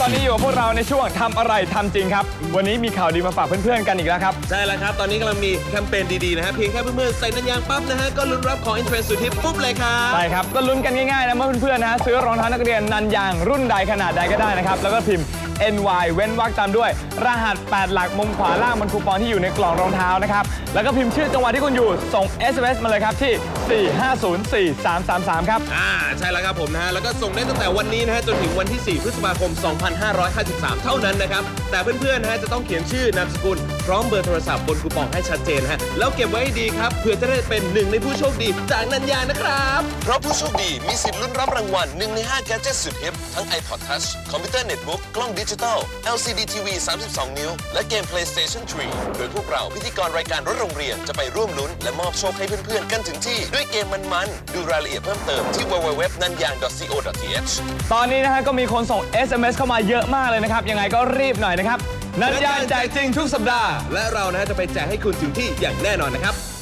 กับพวกเราในช่วงทำอะไรทำจริงครับ วันนี้มีข่าวดีมาฝากเพื่อนๆกันอีกแล้วครับ ใช่แล้วครับ ตอนนี้กำลังมีแคมเปญดีๆนะฮะ เพียงแค่เพื่อนๆใส่นันยางปั๊บนะฮะ ก็ลุ้นรับของอินเทรนด์สุดฮิตปุ๊บเลยครับ ใช่ครับ ก็ลุ้นกันง่ายๆนะเมื่อเพื่อนๆนะฮะซื้อรองเท้านักเรียนนันยางรุ่นใดขนาดใดก็ได้นะครับ แล้วก็พิมพ์ NY เว้นวรรคตามด้วย รหัส 8 หลักมุมขวาล่างบนคูปองที่อยู่ในกล่องรองเท้านะครับ แล้วก็พิมพ์ชื่อจังหวัดที่คุณอยู่ส่ง SMS มาเลยครับที่ 4504333 ครับ อ่าใช่แล้วครับผมนะฮะแล้วก็ส่งได้ตั้งแต่วันนี้นะฮะจนถึงวันที่ 4 พฤษภาคม 2553 เท่านั้นนะครับ แต่เพื่อนๆนะฮะจะต้องเขียนชื่อนามสกุล พร้อมเบอร์โทรศัพท์บนคูปองให้ชัดเจนนะฮะแล้วเก็บไว้ให้ดีครับเพื่อจะได้เป็นหนึ่งในผู้โชคดีจากนันยางนะครับ เพราะผู้โชคดีมีสิทธิ์ลุ้นรับรางวัล1ใน5 gadget สุดฮิปทั้ง iPod Touch คอมพิวเตอร์เน็ตบุ๊กกล้องดิจิตอล LCD TV 32 นิ้ว และเกม PlayStation 3 โดยพวกเราพิธีกรรายการรถโรงเรียนจะไปร่วมลุ้น และมอบโชคให้เพื่อนๆ กันถึงที่ ด้วยเกมมันๆ ดูรายละเอียดเพิ่มเติมที่ www.nanyang.co.th ตอนนี้นะฮะก็มีคนส่ง SMS เข้ามาเยอะมากเลยนะครับ ยังไงก็รีบหน่อยนะครับ นันยางแจกจริงทุกสัปดาห์ และเรานะฮะจะไปแจกให้คุณถึงที่อย่างแน่นอนนะครับ